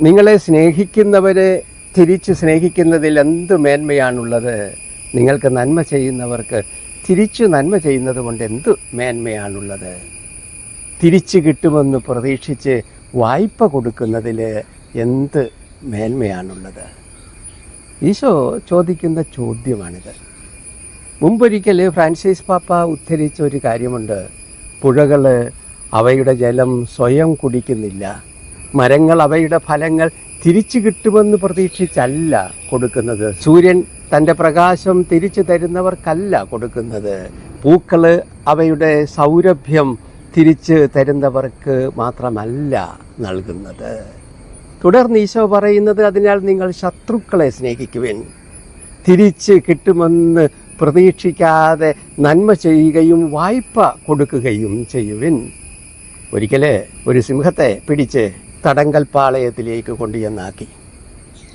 നിങ്ങളെ സ്നേഹിക്കുന്നവരെ തിരിച്ച് സ്നേഹിക്കുന്നതിൽ എന്ത് മേന്മയാണുള്ളത്? നിങ്ങൾക്ക് നന്മ ചെയ്യുന്നവർക്ക് തിരിച്ചു നന്മ ചെയ്യുന്നത് കൊണ്ട് എന്ത് മേന്മയാണുള്ളത്? തിരിച്ചു കിട്ടുമെന്ന് പ്രതീക്ഷിച്ച് വായ്പ കൊടുക്കുന്നതിൽ എന്ത് മേന്മയാണുള്ളത്? ഈശോ ചോദിക്കുന്ന ചോദ്യമാണിത്. മുമ്പൊരിക്കൽ ഫ്രാൻസിസ് പാപ്പ ഉദ്ധരിച്ച ഒരു കാര്യമുണ്ട്. പുഴകൾ അവയുടെ ജലം സ്വയം കുടിക്കുന്നില്ല. മരങ്ങൾ അവയുടെ ഫലങ്ങൾ തിരിച്ചു കിട്ടുമെന്ന് പ്രതീക്ഷിച്ചല്ല കൊടുക്കുന്നത്. സൂര്യൻ തന്റെ പ്രകാശം തിരിച്ചു തരുന്നവർക്കല്ല കൊടുക്കുന്നത്. പൂക്കൾ അവയുടെ സൗരഭ്യം തിരിച്ച് തരുന്നവർക്ക് മാത്രമല്ല നൽകുന്നത്. തുടർന്ന് ഈശോ പറയുന്നത് അതിനാൽ നിങ്ങൾ ശത്രുക്കളെ സ്നേഹിക്കുവിൻ. തിരിച്ച് കിട്ടുമെന്ന് പ്രതീക്ഷിക്കാതെ നന്മ ചെയ്യുകയും വായ്പ കൊടുക്കുകയും ചെയ്യുവിൻ. ഒരിക്കലേ ഒരു സിംഹത്തെ പിടിച്ച് തടങ്കൽപ്പാളയത്തിലേക്ക് കൊണ്ടുചെന്നാക്കി.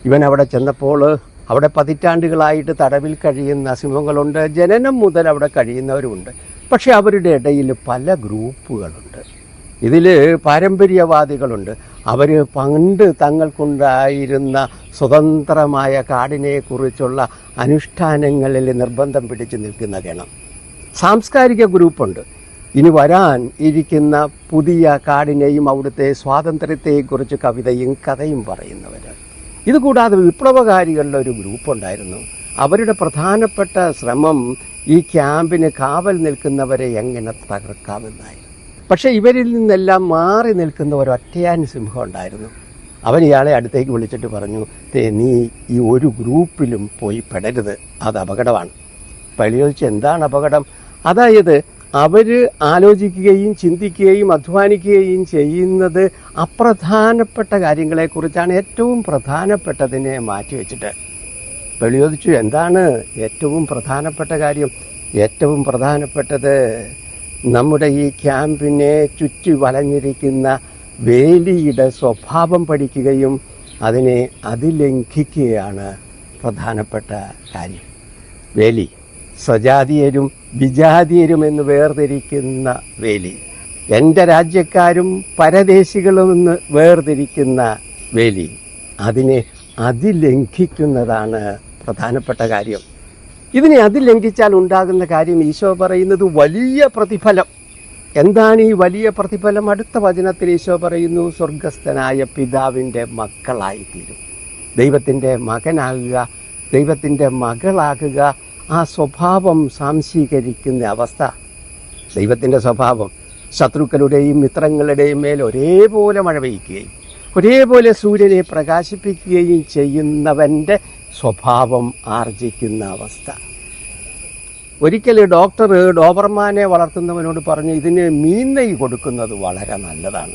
ഇവൻ അവിടെ ചെന്നപ്പോൾ അവിടെ പതിറ്റാണ്ടുകളായിട്ട് തടവിൽ കഴിയുന്ന സിംഹങ്ങളുണ്ട്. ജനനം മുതൽ അവിടെ കഴിയുന്നവരുമുണ്ട്. പക്ഷേ അവരുടെ ഇടയിൽ പല ഗ്രൂപ്പുകളുണ്ട്. ഇതിൽ പാരമ്പര്യവാദികളുണ്ട്. അവർ പണ്ട് തങ്ങൾക്കുണ്ടായിരുന്ന സ്വതന്ത്രമായ കാടിനെക്കുറിച്ചുള്ള അനുഷ്ഠാനങ്ങളിൽ നിർബന്ധം പിടിച്ചു നിൽക്കുന്ന ഗണം. സാംസ്കാരിക ഗ്രൂപ്പുണ്ട്. ഇനി വരാൻ ഇരിക്കുന്ന പുതിയ കാടിനെയും അവിടുത്തെ സ്വാതന്ത്ര്യത്തെക്കുറിച്ച് കവിതയും കഥയും പറയുന്നവർ ഇതുകൂടാതെ വിപ്ലവകാരികളുടെ ഒരു ഗ്രൂപ്പുണ്ടായിരുന്നു. അവരുടെ പ്രധാനപ്പെട്ട ശ്രമം ഈ ക്യാമ്പിന് കാവൽ നിൽക്കുന്നവരെ എങ്ങനെ തകർക്കാമെന്നായിരുന്നു. പക്ഷേ ഇവരിൽ നിന്നെല്ലാം മാറി നിൽക്കുന്ന ഒരു ഒറ്റയാൻ സിംഹം ഉണ്ടായിരുന്നു. അവൻ ഇയാളെ അടുത്തേക്ക് വിളിച്ചിട്ട് പറഞ്ഞു നീ ഈ ഒരു ഗ്രൂപ്പിലും പോയി പെടരുത്. അത് അപകടമാണ്. പള്ളി എന്താണ് അപകടം? അതായത് അവർ ആലോചിക്കുകയും ചിന്തിക്കുകയും അധ്വാനിക്കുകയും ചെയ്യുന്നത് അപ്രധാനപ്പെട്ട കാര്യങ്ങളെക്കുറിച്ചാണ് ഏറ്റവും പ്രധാനപ്പെട്ടതിനെ മാറ്റിവെച്ചിട്ട്. വെളിയോദിച്ചു എന്താണ് ഏറ്റവും പ്രധാനപ്പെട്ട കാര്യം? ഏറ്റവും പ്രധാനപ്പെട്ടത് നമ്മുടെ ഈ ക്യാമ്പിനെ ചുറ്റി വലഞ്ഞിരിക്കുന്ന വേലിയുടെ സ്വഭാവം പഠിക്കുകയും അതിനെ അതിലംഘിക്കുകയാണ് പ്രധാനപ്പെട്ട കാര്യം. വേലി. സ്വജാതീയരും വിജാതീയരും എന്ന് വേർതിരിക്കുന്ന വേലി. എന്റെ രാജ്യക്കാരും പരദേശികളും എന്ന് വേർതിരിക്കുന്ന വേലി. അതിനെ അതിലംഘിക്കുന്നതാണ് പ്രധാനപ്പെട്ട കാര്യം. ഇതിനെ അതിലംഘിച്ചാൽ ഉണ്ടാകുന്ന കാര്യം ഈശോ പറയുന്നത് വലിയ പ്രതിഫലം. എന്താണ് ഈ വലിയ പ്രതിഫലം? അടുത്ത വചനത്തിൽ ഈശോ പറയുന്നു സ്വർഗസ്ഥനായ പിതാവിന്റെ മക്കളായിത്തീരും. ദൈവത്തിന്റെ മകനാകുക ദൈവത്തിന്റെ മകളാകുക ആ സ്വഭാവം സാംശീകരിക്കുന്ന അവസ്ഥ. ദൈവത്തിന്റെ സ്വഭാവം ശത്രുക്കളുടെയും മിത്രങ്ങളുടെയും മേൽ ഒരേപോലെ മഴ പെയ്യുകയും ഒരേപോലെ സൂര്യനെ പ്രകാശിപ്പിക്കുകയും ചെയ്യുന്നവന്റെ സ്വഭാവം ആർജിക്കുന്ന അവസ്ഥ. ഒരിക്കൽ ഡോക്ടർ ഡോബർമാനെ വളർത്തുന്നവനോട് പറഞ്ഞു ഇതിന് മീൻ നെയ് കൊടുക്കുന്നത് വളരെ നല്ലതാണ്.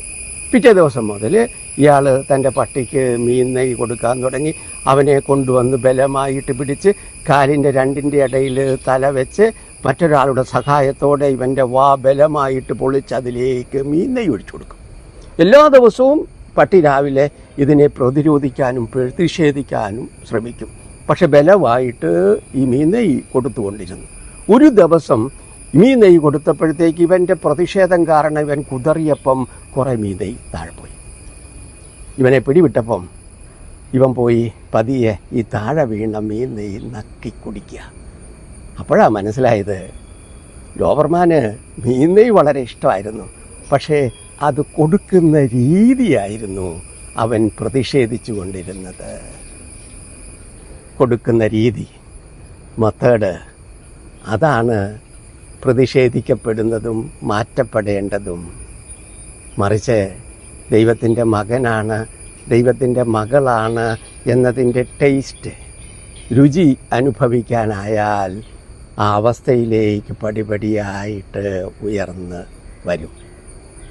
പിറ്റേ ദിവസം മുതൽ ഇയാൾ തന്റെ പട്ടിക്ക് മീൻ നെയ് കൊടുക്കാൻ തുടങ്ങി. അവനെ കൊണ്ടുവന്ന് ബലമായിട്ട് പിടിച്ച് കാലിന്റെ രണ്ടിന്റെ ഇടയിൽ തല വെച്ച് മറ്റൊരാളുടെ സഹായത്തോടെ ഇവന്റെ വാ ബലമായിട്ട് പൊളിച്ച് അതിലേക്ക് മീൻ നെയ് ഒഴിച്ചു കൊടുക്കും. എല്ലാ ദിവസവും പട്ടി രാവിലെ ഇതിനെ പ്രതിരോധിക്കാനും പ്രതിഷേധിക്കാനും ശ്രമിക്കും. പക്ഷെ ബലമായിട്ട് ഈ മീൻ നെയ് കൊടുത്തുകൊണ്ടിരുന്നു. ഒരു ദിവസം മീൻ നെയ്യ് കൊടുത്തപ്പോഴത്തേക്ക് ഇവന്റെ പ്രതിഷേധം കാരണം ഇവൻ കുതറിയപ്പം കുറേ മീൻ നെയ്യ് താഴെ പോയി ഇവനെ പിടിവിട്ടപ്പം ഇവൻ പോയി പതിയെ ഈ താഴെ വീണ മീൻ നെയ്യ് നക്കി കുടിക്കുക അപ്പോഴാണ് മനസ്സിലായത് ഡോബർമാന് മീൻ നെയ്യ് വളരെ ഇഷ്ടമായിരുന്നു പക്ഷേ അത് കൊടുക്കുന്ന രീതിയായിരുന്നു അവൻ പ്രതിഷേധിച്ചു കൊണ്ടിരുന്നത് കൊടുക്കുന്ന രീതി മെത്തേഡ് അതാണ് പ്രതിഷേധിക്കപ്പെടുന്നതും മാറ്റപ്പെടേണ്ടതും. മറിച്ച് ദൈവത്തിന്റെ മകനാണ് ദൈവത്തിന്റെ മകളാണ് എന്നതിന്റെ ടേസ്റ്റ് രുചി അനുഭവിക്കാനായാൽ ആ അവസ്ഥയിലേക്ക് പടിപടിയായിട്ട് ഉയർന്ന് വരും.